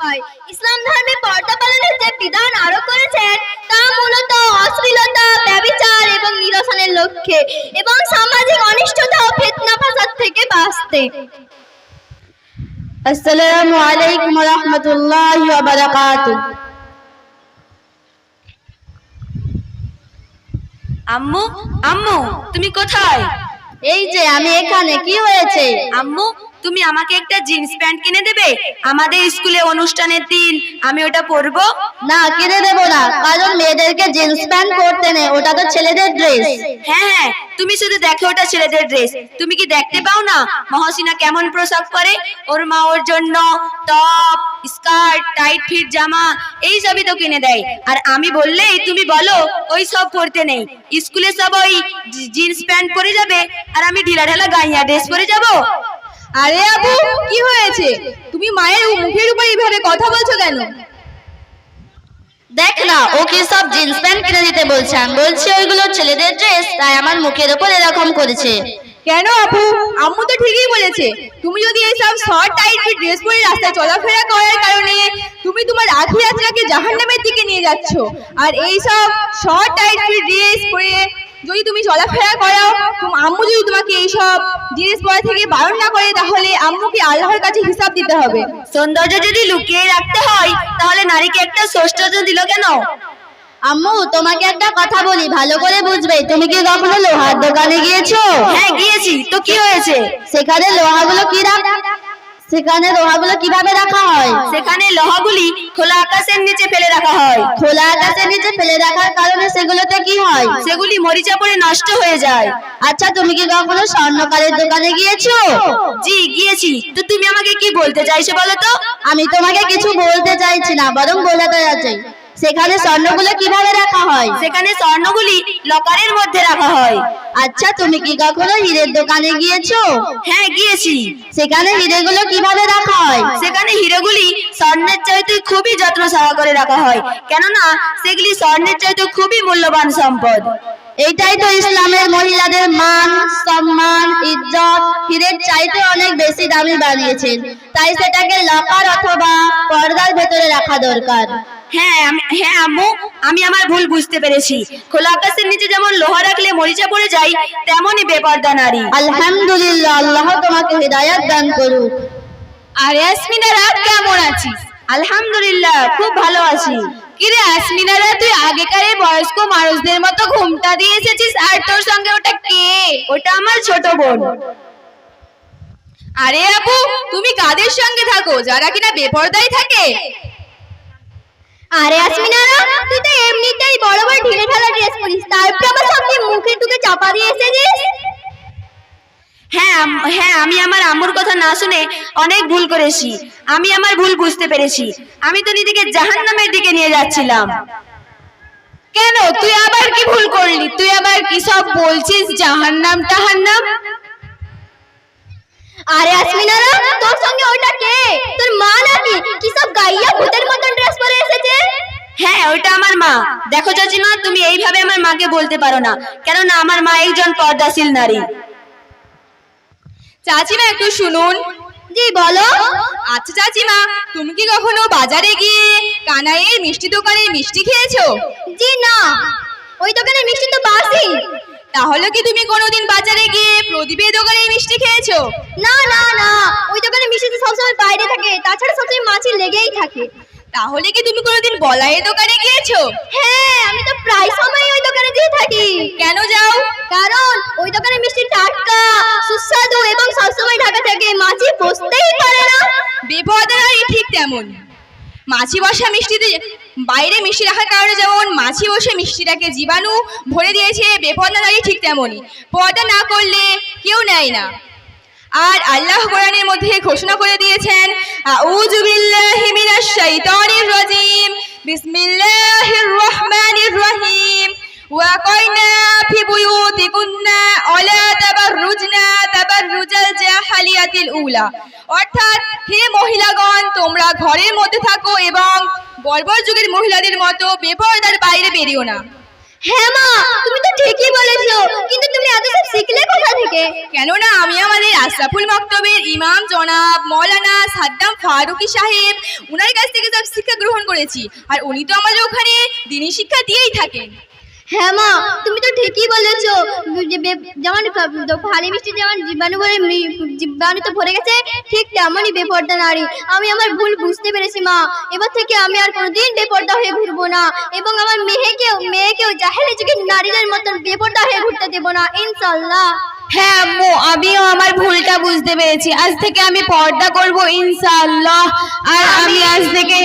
হয়। ইসলাম ধর্মে পর্দা পালনের যে বিধান আরোপ করেছেন তা মূলত অশ্লীলতা ব্যভিচার এবং নিরসনের লক্ষ্যে এবং সামাজিক অনিষ্টতা ও ফিতনা ফাসাদ থেকে বাঁচতে। আসসালামু আলাইকুম রহমতুল্লাহ বারাকাতু। আম্মু আম্মু তুমি কোথায়? এই যে আমি এখানে। কি হয়েছে? আম্মু তুমি আমাকে একটা জিন্স প্যান্ট কিনে দেবে? আমাদের স্কুলে অনুষ্ঠানের দিন আমি ওটা পরবো? না কিনে দেবো না। কারণ মেয়েদেরকে জিন্স প্যান্ট পরতে নেই। ওটা তো ছেলেদের ড্রেস। হ্যাঁ হ্যাঁ। তুমি শুধু দেখো ওটা ছেলেদের ড্রেস। তুমি কি দেখতে পাও না? মহসিনা কেমন পোশাক পরে? ওর মা ওর জন্য টপ স্কার্ট টাইট ফিট জামা এই সবই তো কিনে দেয়। আর আমি বললেই তুমি বলো ওই সব পরতে নেই। স্কুলে সব ওই জিন্স প্যান্ট পরে যাবে আর আমি ঢিলা ঢালা গাইয়া ড্রেস পরে যাব? আরে আপু কি হয়েছে? তুমি মায়ের মুখের উপর এইভাবে কথা বলছো কেন? দেখ না ও কি সব জিন্স প্যান্ট কিনে দিতে বলছে। আমি বলছি ওইগুলো ছেলেদের ড্রেস তাই আমার মুখের উপর এরকম করেছে। কেন আপু আম্মু তো ঠিকই বলেছে। তুমি যদি এইসব শর্ট টাইট ফিট ড্রেস পরে রাস্তায় চলাফেরা করার কারণে তুমি তোমার আখি আখিরাতটাকে জাহান্নামের দিকে নিয়ে যাচ্ছ আর এইসব শর্ট টাইট ফিট ড্রেস পরে যদি তুমি চলাফেরা করাও আম্মু যদি তোমাকে এইসব জিনিস পরে থেকে বারণ না করে তাহলে আম্মুকে আল্লাহর কাছে হিসাব দিতে হবে। সৌন্দর্য যদি লুকিয়ে রাখতে হয় তাহলে নারীকে একটা সৌন্দর্য দিল কেন? আম্মু তোমাকে একটা কথা বলি ভালো করে বুঝবে। তুমি কি কখনো লোহার দোকানে গিয়েছো? হ্যাঁ গিয়েছি। তো কি হয়েছে? সেখানে লোহাগুলো কি রাখ সেখানে লোহাগুলো কীভাবে রাখা হয়? সেখানে লোহাগুলি খোলা আকাশের নিচে ফেলে রাখা হয়। খোলা আকাশের নিচে ফেলে রাখার কারণে সেগুলোতে কি হয়? সেগুলি মরিচা পড়ে নষ্ট হয়ে যায়। আচ্ছা তুমি কি কখনো স্বর্ণকারের দোকানে গিয়েছো? জি গিয়েছি। তো তুমি আমাকে কি বলতে চাইছো বলো তো? আমি তোমাকে কিছু বলতে চাইছি না বরং বোঝাতে যাচ্ছি সেখানে স্বর্ণগুলো কীভাবে রাখা হয়? সেখানে স্বর্ণগুলি লকারের মধ্যে রাখা হয়। আচ্ছা তুমি কি কখনো হীরের দোকানে গিয়েছো? হ্যাঁ গিয়েছি। সেখানে হীরেগুলো কীভাবে রাখা হয়? সেখানে হীরেগুলি স্বর্ণের চাইতে খুবই যত্ন সহকারে রাখা হয়। কেননা সেগুলি স্বর্ণের চাইতে খুবই মূল্যবান সম্পদ। এইটাই তো ইসলামের মহিলাদের মান সম্মান ইজ্জত। হীরের চাইতে অনেক বেশি দামি বানিয়েছেন। তাই সেটাকে লকার অথবা পর্দার ভেতরে রাখা দরকার। হ্যাঁ আমি- হ্যাঁ আম্মু আমি আমার ভুল বুঝতে পেরেছি। খোলা আকাশের নিচে যেমন লোহা রাখলে মরিচা পড়ে যায় তেমনই বেপর্দা নারী। আলহামদুলিল্লাহ আল্লাহ তোমাকে হৃদায়ত দান করুক। আরে আসমিনারা কেমন আছিস? আলহামদুলিল্লাহ খুব ভালো আছি। কিরে আসমিনারা তুই আগেকার বয়স্ক মানুষদের মতো ঘুমটা দিয়ে এসেছিস? আর তোর সঙ্গে ওটা কে? ওটা আমার ছোট বোন। আরে আপু, তুমি কাদের সঙ্গে থাকো? যারা কিনা বেপরদায় থাকে। আরে আসমিনারা তুই তো এমনিতেই বড় বড় ঢিলে ঢালা ড্রেস পরিস। তারপর আবার মুখে টুকে চাপা দিয়ে এসেছিস? হ্যাঁ আমি আমার আম্মুর কথা না শুনে অনেক ভুল করেছি। আমি আমার ভুল বুঝতে পেরেছি। আমি তো নিজেকে জাহান্নামের দিকে নিয়ে যাচ্ছিলাম। কেন? তুই আবার কি ভুল করলি? তুই আবার কি সব বলছিস জাহান্নাম টাহান্নাম? আরে আসমিনারা তোর সঙ্গে ওইটা কে? তোর মা নাকি? কি সব গাইয়া ভূতের মতন ড্রেস পরে এসেছে? হ্যাঁ ওইটা আমার মা। দেখো চাচিমা তুমি এইভাবে আমার মাকে বলতে পারো না। কেননা আমার মা একজন পর্দাশীল নারী। চাচিমা একটু শুনুন। জি বলো। আচ্ছা চাচিমা তুমি কি কখনো বাজারে গিয়ে কানাইয়ের মিষ্টি দোকানে মিষ্টি খেয়েছো? জি না। ওই দোকানে মিষ্টি তো বাসি তাহলে কি তুমি কোনোদিন বাজারে গিয়ে প্রদীপের দোকানে মিষ্টি খেয়েছো? না না না। ওই দোকানে মিষ্টি তো সবসময় বাইরে থাকে। তাছাড়া সবসময় মাছি লেগেই থাকে। তাহলে কি তুমি কোনোদিন বলাইয়ের দোকানে গিয়েছো? হ্যাঁ আমি তো প্রায় সময় ওই দোকানে দিয়ে থাকি। কেন যাও? কারণ ওই দোকানে মিষ্টি টাটকা সুস্বাদু এবং সবসময় ঢাকা থাকে মাছি বসতেই পারে না বেপরদারি ঠিক যেমন। মাছি বসা মিষ্টিতে বাইরে মিষ্টি রাখার কারণে যেমন মাছি বসে মিষ্টিটাকে জীবাণু ভরে দিয়েছে, বেপর্দা দাঁড়িয়ে ঠিক তেমনই। পর্দা না করলে কেউ নেয় না। আর আল্লাহ কোরআনের মধ্যে ঘোষণা করে দিয়েছেন বিসমিল্লাহির রহিম, ওয়া কয়না ফি বুয়ুতিকুন্না আলা জামানাতিল উলা। অর্থাৎ হে মহিলাগণ তোমরা ঘরের মধ্যে থাকো এবং বর্বর যুগের মহিলাদের মতো বেপরদার বাইরে বেরিও না। হ্যাঁ মা তুমি তো ঠিকই বলেছ কিন্তু তুমি এত সব শিখলে কোথা থেকে? কেননা আমি আমাদের আশরাফুল মক্তবের ইমাম জনাব মৌলানা সাদ্দাম ফারুকি সাহেব উনার কাছ থেকে সব শিক্ষা গ্রহণ করেছি। আর উনি তো আমাদের ওখানে দিনী শিক্ষা দিয়েই থাকেন। হ্যাঁ মা তুমি তো ঠিকই বলেছ। যে যেমন ভারী মিষ্টি যেমন জীবাণু ভরে জীবাণু তো ভরে গেছে ঠিক তেমনই বেপর্দা নারী। আমি আমার ভুল বুঝতে পেরেছি মা। এবার থেকে আমি আর কোনোদিন বেপর্দা হয়ে ঘুরবো না এবং আমার মেয়েকেও মেয়েকেও জাহেলি যুগের নারীদের মতন বেপর্দা হয়ে ঘুরতে দেবো না ইনশাল্লাহ হ্যাঁ আম্মু আমিও আমার ভুলটা বুঝতে পেরেছি। আজ থেকে আমি পর্দা করব ইনশাআল্লাহ। আর আমি আজ থেকে